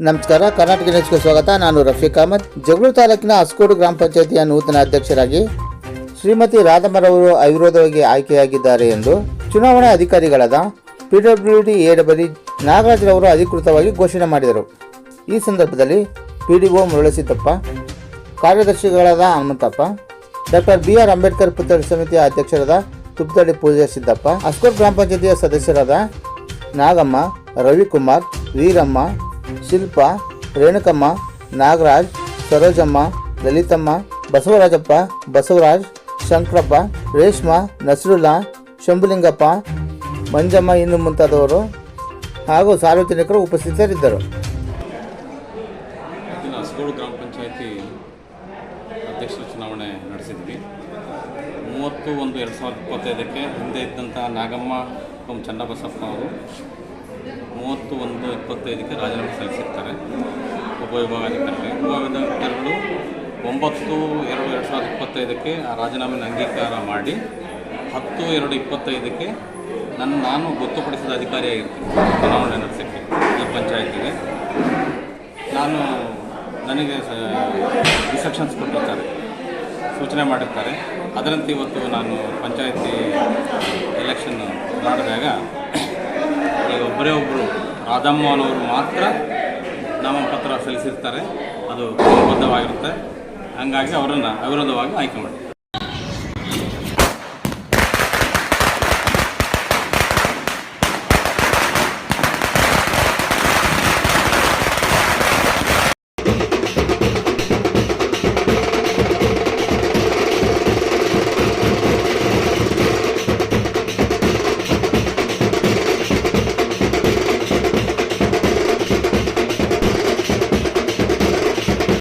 ನಮಸ್ಕಾರ, ಕರ್ನಾಟಕ ನ್ಯೂಸ್ಗೆ ಸ್ವಾಗತ. ನಾನು ರಫೀಕ್ ಅಹಮದ್. ಜಗಳೂರು ತಾಲೂಕಿನ ಅಸ್ಕೋಡು ಗ್ರಾಮ ಪಂಚಾಯತಿಯ ನೂತನ ಅಧ್ಯಕ್ಷರಾಗಿ ಶ್ರೀಮತಿ ರಾಧಮ್ಮರವರು ಅವಿರೋಧವಾಗಿ ಆಯ್ಕೆಯಾಗಿದ್ದಾರೆ ಎಂದು ಚುನಾವಣಾ ಅಧಿಕಾರಿಗಳಾದ ಪಿಡಬ್ಲ್ಯೂಡಿ ಎಡಬಲಿ ನಾಗರಾಜ್ರವರು ಅಧಿಕೃತವಾಗಿ ಘೋಷಣೆ ಮಾಡಿದರು. ಈ ಸಂದರ್ಭದಲ್ಲಿ ಪಿಡಿಒ ಮುರಳಸಿದ್ದಪ್ಪ, ಕಾರ್ಯದರ್ಶಿಗಳಾದ Hanumanthappa, doctor B R Ambedkar ಪುತ್ರ ಸಮಿತಿಯ ಅಧ್ಯಕ್ಷರಾದ ತುಪ್ಪದಳ್ಳಿ ಪೂಜಾ ಸಿದ್ದಪ್ಪ ಅಸ್ಕೋಡ್ ಗ್ರಾಮ ಪಂಚಾಯತಿಯ ಸದಸ್ಯರಾದ ನಾಗಮ್ಮ, ರವಿಕುಮಾರ್, ವೀರಮ್ಮ ಶಿಲ್ಪ, ರೇಣುಕಮ್ಮ, ನಾಗರಾಜ್, ಸರೋಜಮ್ಮ, ಲಲಿತಮ್ಮ, ಬಸವರಾಜಪ್ಪ, ಬಸವರಾಜ್, ಶಂಕರಪ್ಪ, ರೇಷ್ಮಾ, ನಸರುಲ್ಲಾ, ಶಂಭುಲಿಂಗಪ್ಪ, ಮಂಜಮ್ಮ ಇನ್ನು ಮುಂತಾದವರು ಹಾಗೂ ಸಾರ್ವಜನಿಕರು ಉಪಸ್ಥಿತರಿದ್ದರು. ಹಸಗೋಡು ಗ್ರಾಮ ಪಂಚಾಯತಿ ಅಧ್ಯಕ್ಷರ ಚುನಾವಣೆ ನಡೆಸಿದ್ವಿ. ಮೂವತ್ತು ಒಂದು ಎರಡು ಸಾವಿರದ ಇಪ್ಪತ್ತೈದಕ್ಕೆ ಹಿಂದೆ ಇದ್ದಂಥ ನಾಗಮ್ಮ ಚನ್ನಬಸಪ್ಪ ಅವರು ಮೂವತ್ತು ಒಂದು ಇಪ್ಪತ್ತೈದಕ್ಕೆ ರಾಜೀನಾಮೆ ಸಲ್ಲಿಸಿರ್ತಾರೆ. ಉಪವಿಭಾಗಾಧಿಕಾರಿಗಳು ಉಪವಿಭಾಗಾಧಿಕಾರಿಗಳು ಒಂಬತ್ತು ಎರಡು ಎರಡು ಸಾವಿರದ ಇಪ್ಪತ್ತೈದಕ್ಕೆ ಆ ರಾಜೀನಾಮೆನ ಅಂಗೀಕಾರ ಮಾಡಿ, ಹತ್ತು ಎರಡು ಇಪ್ಪತ್ತೈದಕ್ಕೆ ನನ್ನ ನಾನು ಗೊತ್ತುಪಡಿಸಿದ ಅಧಿಕಾರಿಯಾಗಿರ್ತೀನಿ ಚುನಾವಣೆ ನಡೆಸೋಕ್ಕೆ ಈ ಪಂಚಾಯತಿಗೆ. ನಾನು ನನಗೆ ಇನ್ಸ್ಟ್ರಕ್ಷನ್ಸ್ ಕೊಟ್ಟಿರ್ತಾರೆ. ಸೂಚನೆ ಮಾಡಿರ್ತಾರೆ. ಅದರಂತೆ ಇವತ್ತು ನಾನು ಪಂಚಾಯತಿ ಎಲೆಕ್ಷನ್ ಮಾಡಿದಾಗ ಒಬ್ಬರೇ ಒಬ್ಬರು ಅನ್ನೋರು ಮಾತ್ರ ನಾಮಪತ್ರ ಸಲ್ಲಿಸಿರ್ತಾರೆ. ಅದು ಕ್ರಮಬದ್ಧವಾಗಿರುತ್ತೆ. ಹಾಗಾಗಿ ಅವರನ್ನು ಅವಿರೋಧವಾಗಿ ಆಯ್ಕೆ ಮಾಡಿ.